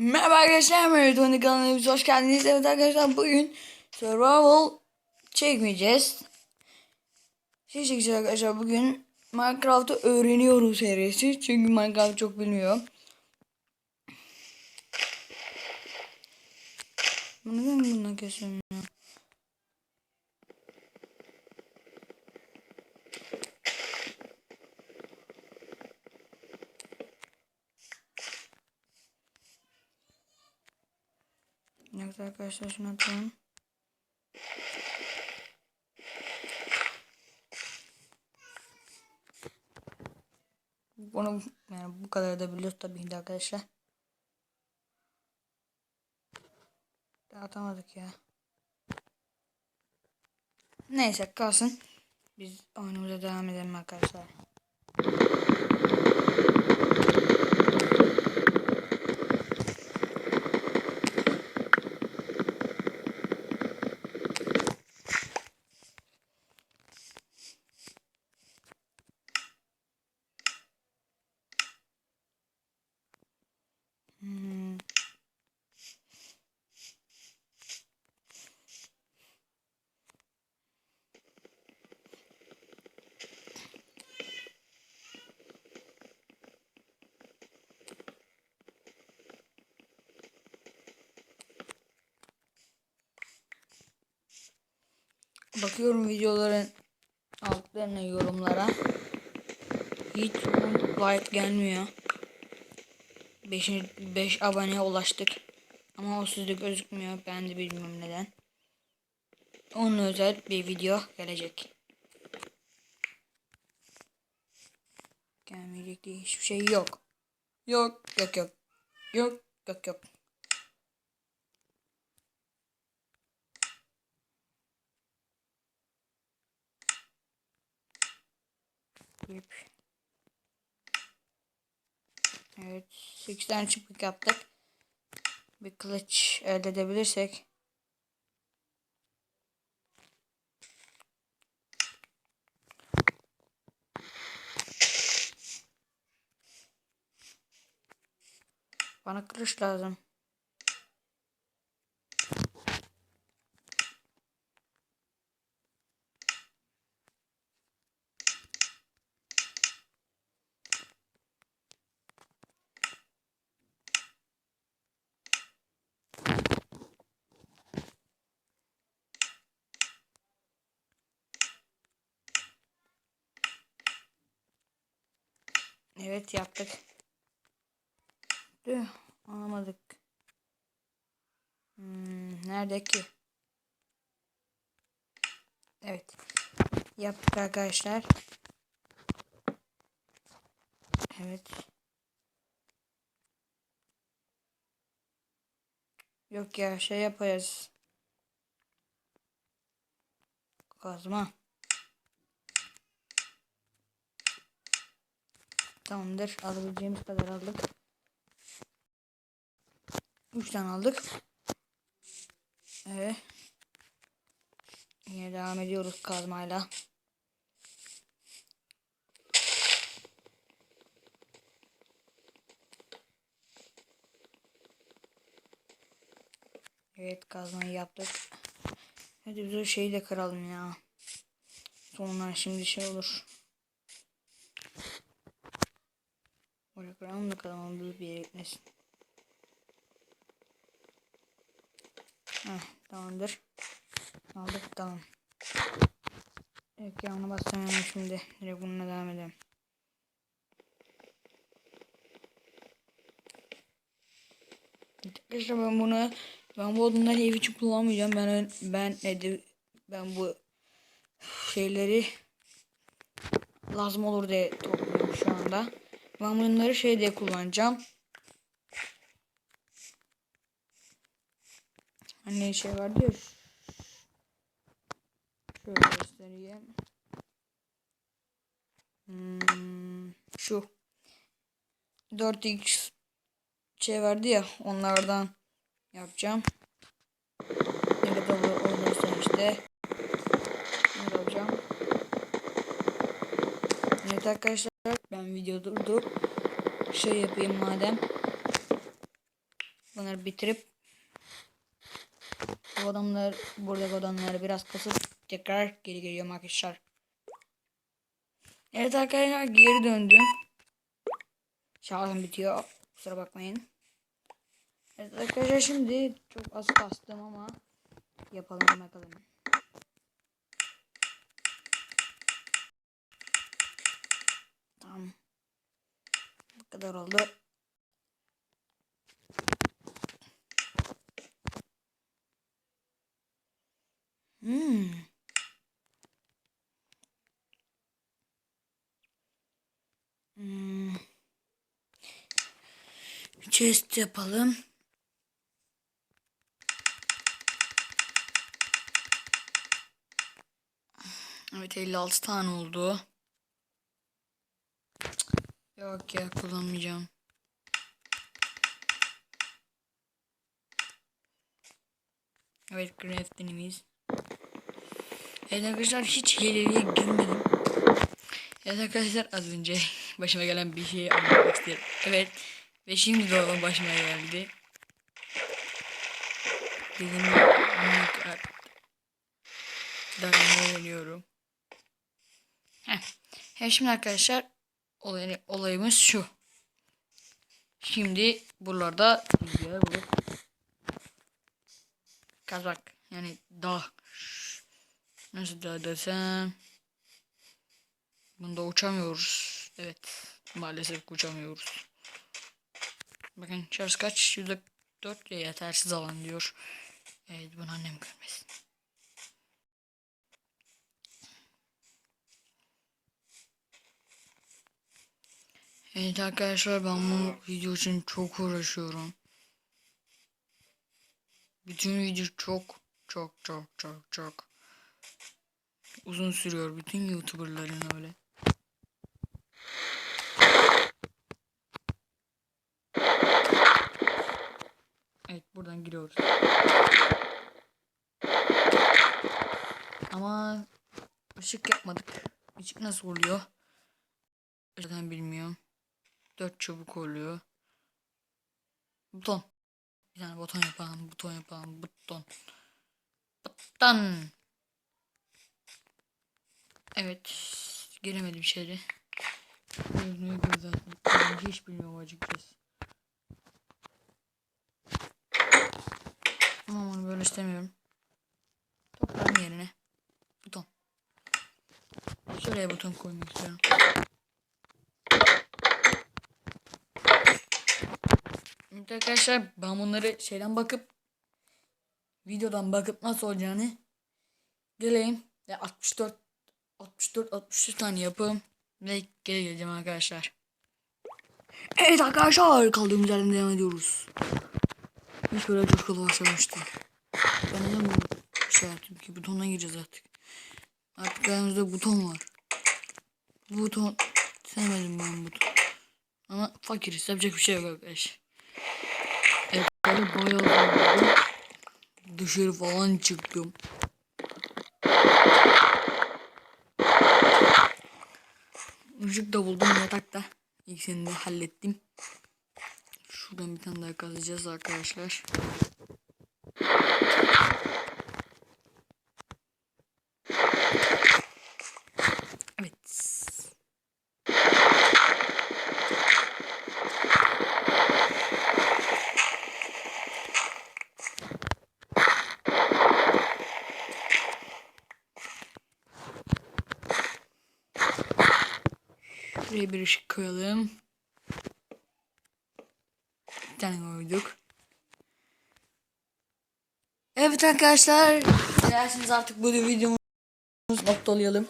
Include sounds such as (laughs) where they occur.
Merhaba arkadaşlar, Marathon kanalımıza hoş geldiniz. Evet arkadaşlar bugün survival çekmeyeceğiz. Şey çekeceğiz arkadaşlar bugün Minecraft'ı öğreniyoruz serisi. Çünkü Minecraft çok bilmiyor. Bunu ben bundan kesiyorum ya. Evet arkadaşlar şunu. Bunu yani bu kadar da biliyoruz tabii de arkadaşlar. Dağıtamadık ya. Neyse kalsın. Biz oyunumuza devam edelim arkadaşlar. Bakıyorum videoların altlarına yorumlara. Hiç like gelmiyor. 5 5 aboneye ulaştık. Ama o sizde gözükmüyor. Ben de bilmiyorum neden. Onun özel bir video gelecek. Gelmeyecek diye hiçbir şey yok. Yok yok yok. Yok yok yok. Yep. Evet. 8 tane çıplık yaptık. Bir kılıç elde edebilirsek. Bana kılıç lazım. Evet yaptık. Tüh, alamadık. Hmm, nerede ki? Evet. Yaptık arkadaşlar. Evet. Yok ya şey yaparız. Kazma. Tamamdır. Alabileceğimiz kadar aldık. 3 tane aldık. Evet. Yine devam ediyoruz kazmayla. Evet kazmayı yaptık. Hadi biz o şeyi de kıralım ya. Sonra şimdi şey olur. Oraya kıralım da kazmamız bir yere gitmesin. Heh, tamamdır. Aldık tamam. Ekranı basamıyorum şimdi. Direkt bununla devam edelim. Arkadaşlar ben bunu ben bu odunları ev için kullanmayacağım. Ben ben nedir ben bu şeyleri lazım olur diye topluyorum şu anda. Ben bunları şey diye kullanacağım. Hani şey vardı ya. Şöyle göstereyim. Hmm, şu. 4x şey vardı ya onlardan yapacağım. Ne kadar olursa işte. Ne yapacağım. Evet arkadaşlar ben video durdurup şey yapayım madem. bunları bitirip bu adamlar buradaki adamları biraz kasıp tekrar geri geliyorum arkadaşlar. Evet arkadaşlar geri döndüm. Şarjım bitiyor. Kusura bakmayın. Evet arkadaşlar şimdi çok az kastım ama yapalım bakalım. Tamam. Bu kadar oldu. Hmm. Hmm. Chest yapalım. Evet 56 tane oldu. Yok ya kullanmayacağım. Evet crafting'imiz. Evet arkadaşlar hiç hileliğe girmedim. Evet arkadaşlar az önce (laughs) başıma gelen bir şeyi anlatmak istedim. Evet ve şimdi de o başıma geldi. Dedim Minecraft. Daha öğreniyorum. Heh. He şimdi arkadaşlar olay, olayımız şu. Şimdi buralarda bir yer kazak yani dağ nasıl dağ desem bunda uçamıyoruz. Evet maalesef uçamıyoruz. Bakın şarj kaç? %4 ya yetersiz alan diyor. Evet bunu annem görmesin. Evet arkadaşlar ben bu video için çok uğraşıyorum. Bütün video çok çok çok çok çok uzun sürüyor bütün youtuberların öyle. Evet buradan giriyoruz. Ama ışık yapmadık. Işık nasıl oluyor? Zaten bilmiyorum. Dört çubuk oluyor. Buton. Bir tane buton yapalım. Buton yapalım. Buton. Buton. Evet. Giremedim içeri. Ne yapıyor zaten. Hiç bilmiyorum açıkçası. Ama onu böyle istemiyorum. Toprağın yerine. Buton. Şuraya buton koymak istiyorum. Evet arkadaşlar ben bunları şeyden bakıp videodan bakıp nasıl olacağını geleyim ve 64 64 63 tane yapım ve geri geleceğim arkadaşlar. Evet arkadaşlar kaldığımız yerden devam ediyoruz. Hiç böyle coşkulu başlamıştı. Ben neden bu şey yaptım ki butonuna gireceğiz artık. Artık ayağımızda buton var. Bu buton sevmedim ben bu buton. Ama fakiriz yapacak bir şey yok arkadaş. Böyle bayağı zorladım. Dışarı falan çıktım. Işık da buldum yatakta. İkisini de hallettim. Şuradan bir tane daha kazacağız arkadaşlar. Şuraya bir ışık koyalım. Bir tane koyduk. Evet arkadaşlar. Dilerseniz artık bu videomuzu noktalayalım.